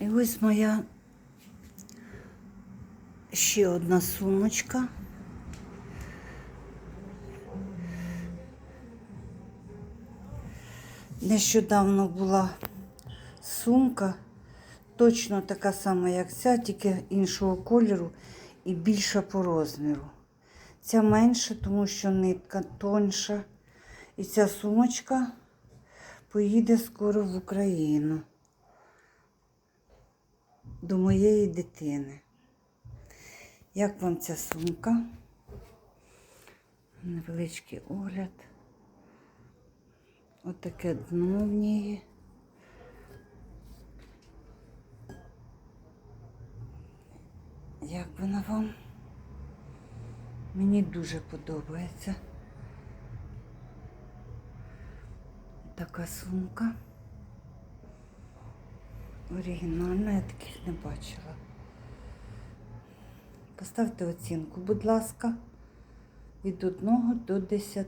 І ось моя ще одна сумочка. Нещодавно була сумка, точно така сама, як ця, тільки іншого кольору і більша по розміру. Ця менша, тому що нитка тонша. І ця сумочка поїде скоро в Україну до моєї дитини. Як вам ця сумка? Невеличкий огляд. Отаке дно в неї. Як вона вам? Мені дуже подобається. Така сумка. Оригінальна, я таких не бачила. Поставте оцінку, будь ласка, від 1 до 10.